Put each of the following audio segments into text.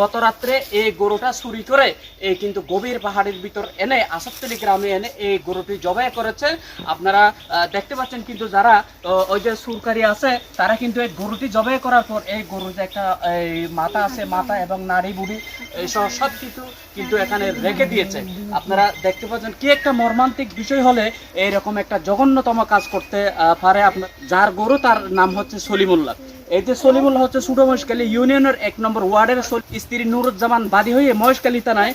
গত রাত্রে এই গরুটা চুরি করে এই কিন্তু গভীর পাহাড়ের ভিতর এনে আসাতলি গ্রামে এনে এই গরুটি জবাই করেছে। আপনারা দেখতে পাচ্ছেন কিন্তু যারা ওই যে সুরকারি আছে, তারা কিন্তু এই গরুটি জবাই করার পর এই গরুর যে একটা, এই মাথা আছে, মাথা এবং নারী বুড়ি, এই সহ সব কিছু কিন্তু এখানে রেখে দিয়েছে। আপনারা দেখতে পাচ্ছেন কি একটা মর্মান্তিক বিষয় হলে এইরকম একটা জঘন্যতম কাজ করতে পারে আপনার, যার গরু তার নাম হচ্ছে সলিমুল্লাহ। এই যে সলিমুল্লাহ হচ্ছে ছোট মহেশখালী ইউনিয়নের এক নম্বর ওয়ার্ডের স্ত্রী নুরুজ্জামান বাদী হয়ে মহেশখালী থানায়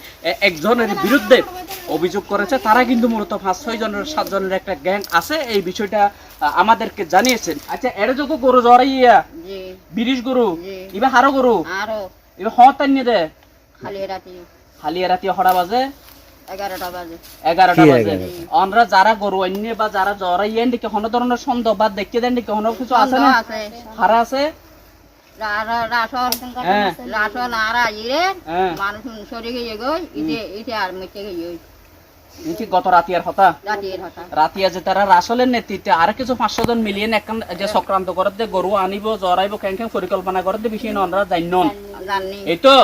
একজনের বিরুদ্ধে অভিযোগ করেছে। তারা কিন্তু মূলত পাঁচ ছয় জনের সাত জনের একটা গ্যাং আছে। এই বিষয়টা আমাদেরকে জানিয়েছেন। আচ্ছা এর যোগ্য গরু জড়াইয়া বিরিশ গরু। এবার হারো গরু? এবার হতান দে। খালি রাতি হড়া বাজে। এগারোটা বাজে। এগারোটা কি বাজে। এগারোটা? আমরা যারা গরু অন্য বা যারা জড়াইয়েন দিকে কোনো ধরনের সন্দেহ বা দেখতে দেন দিকে কোনো কিছু আছে না? হারা আছে? গত রাতিয়ার হতা? রাতিয়া যে তারা রাসলের নেতৃত্বে। আর কিছু পাঁচশো জন মিলিয়ে একখান যে চক্রান্ত করে গরু আনিব জরাইব কেন কেন পরিকল্পনা করে বিষয় নরা জানন। জানি এই তো?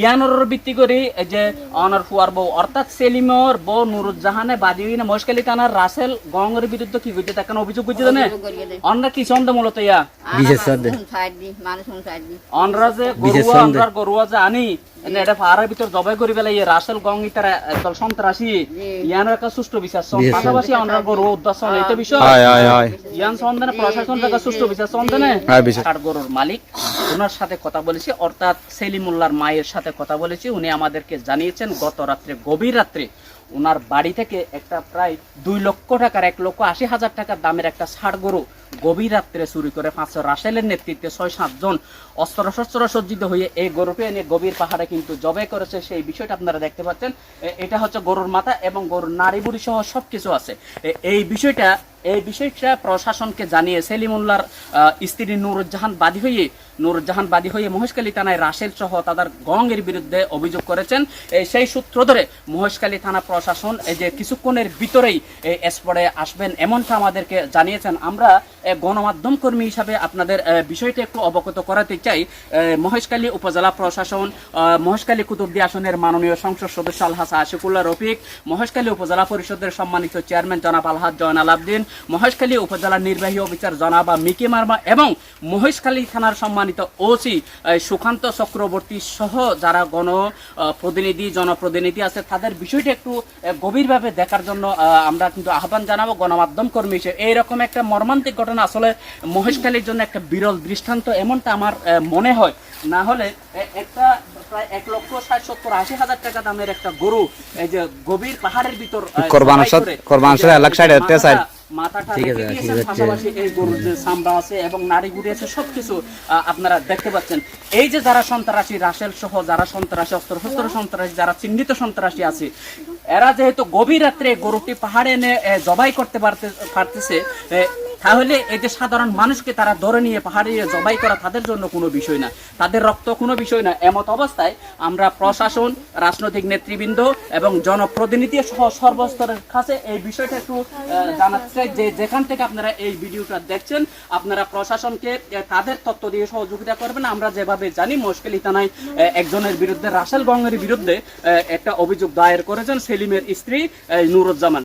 ইয়ানোর ভিত্তি করে এই যে অনার ফুয়ার বউ অর্থাৎ সেলিমর বউ নুরুজ্জাহানে বাদী হইনা মহেশখালী থানার রাসেল গঙ্গের বিরুদ্ধে কি করছে তাকে অভিযোগ করছে জানে? অনরা কি সন্দেহ মূলত ইয়া? অনরা যে গরুয়া। অনরার গরুয়া যে আনি এনে এটা পাহাড়ের ভিতর জবাই করি পেলাই ইয়ে রাসেল গং ইতারা একদল সন্ত্রাসী। ইয়ানোর একটা সুষ্ঠু বিচার পাশাপাশি অনরার গরু উদ্দাস চল, এইটা বিষয়। হয় হয় হয় ইয়ান সন্ধানে প্রশাসন টাকা সুষ্ঠু বিচার সন্ধানে হ্যাঁ, বিচার। ষাট গরুর মালিক। ওনার সাথে কথা বলেছি। অর্থাৎ সেলিমুল্লাহর মায়ের সাথে কথা বলেছি, উনি আমাদেরকে জানিয়েছেন, গত রাত্রে, গভীর রাত্রে ওনার বাড়ি থেকে একটা প্রায় দুই লক্ষ টাকার, এক লক্ষ আশি হাজার টাকার দামের একটা ষাট গরু গভীর রাত্রে চুরি করে পাঁচশো রাসেলের নেতৃত্বে ছয় সাতজন অস্ত্র শস্ত্র সজ্জিত হয়ে এই গরুটি এনে গভীর পাহাড়ে কিন্তু জবাই করেছে। সেই বিষয়টা আপনারা দেখতে পাচ্ছেন। এটা হচ্ছে গরুর মাথা এবং গরুর নারী বুড়ি সহ সব কিছু আছে এই বিষয়টা এই বিষয়টা প্রশাসনকে জানিয়ে সেলিমুল্লাহর আহ, স্ত্রী নুরুজ্জাহান বাদী হয়ে। নুরুজ্জাহান বাদী হয়ে মহেশখালী থানায় রাসেল সহ তাদের গঙ্গের বিরুদ্ধে অভিযোগ করেছেন। সেই সূত্র ধরে মহেশখালী থানা প্রশাসন এই যে কিছুক্ষণের ভিতরেই এই স্পটে আসবেন এমনটা আমাদেরকে জানিয়েছেন। আমরা গণমাধ্যম কর্মী হিসাবে আপনাদের বিষয়টা একটু অবগত করাতে চাই। মহেশখালী উপজেলা প্রশাসন আহ, মহেশখালী কুতুবদি আসনের মাননীয় সংসদ সদস্য আলহাসা আশিকুল্লাহ রফিক মহেশখালী উপজেলা পরিষদের সম্মানিত চেয়ারম্যান জনাব আলহাজ জয়নাল আবদিন মহেশখালী উপজেলা নির্বাহী অফিসার জনাবা মিকি মার্মা এবং মহেশখালী থানার সম্মানিত ওসি সুকান্ত চক্রবর্তী সহ যারা গণ প্রতিনিধি জনপ্রতিনিধি আছে তাদের বিষয়টা একটু গভীরভাবে দেখার জন্য আমরা কিন্তু আহ্বান জানাব গণমাধ্যম কর্মী হিসেবে। এইরকম একটা মর্মান্তিক ঘটনা আসলে মহেশখালীর জন্য একটা বিরল দৃষ্টান্ত এমনটা আমার মনে হয় না হলে একটা প্রায় এক লক্ষ ষাট সত্তর আশি হাজার টাকা দামের একটা গরু এই যে গভীর পাহাড়ের ভিতর। মাথাটা-। পাশাপাশি এই গরুর যে চামড়া আছে এবং গুড়ি আছে সবকিছু আপনারা দেখতে পাচ্ছেন এই যে যারা সন্ত্রাসী রাসেল সহ যারা সন্ত্রাসী অস্ত্র শস্ত্র সন্ত্রাসী যারা চিহ্নিত সন্ত্রাসী আছে এরা যেহেতু গভীর রাত্রে গরুটি পাহাড়ে এনে জবাই করতে পারতে পারতেছে তাহলে যে সাধারণ মানুষকে তারা ধরে নিয়ে পাহাড়ে জবাই করা তাদের জন্য কোনো বিষয় না। তাদের রক্ত কোনো বিষয় না। এমত অবস্থায় আমরা প্রশাসন, রাজনৈতিক নেতৃবৃন্দ এবং জনপ্রতিনিধি সহ সর্বস্তরের কাছে এই বিষয়টা একটু চাই যে যেখান থেকে আপনারা এই ভিডিওটা দেখছেন, আপনারা প্রশাসনকে তাদের তথ্য দিয়ে সহযোগিতা করবেন। আমরা যেভাবে জানি মুশকিল থানায় একজনের বিরুদ্ধে, রাসেল গঙ্গের বিরুদ্ধে একটা অভিযোগ দায়ের করেছেন সেলিমের স্ত্রী নুরুজ্জামান।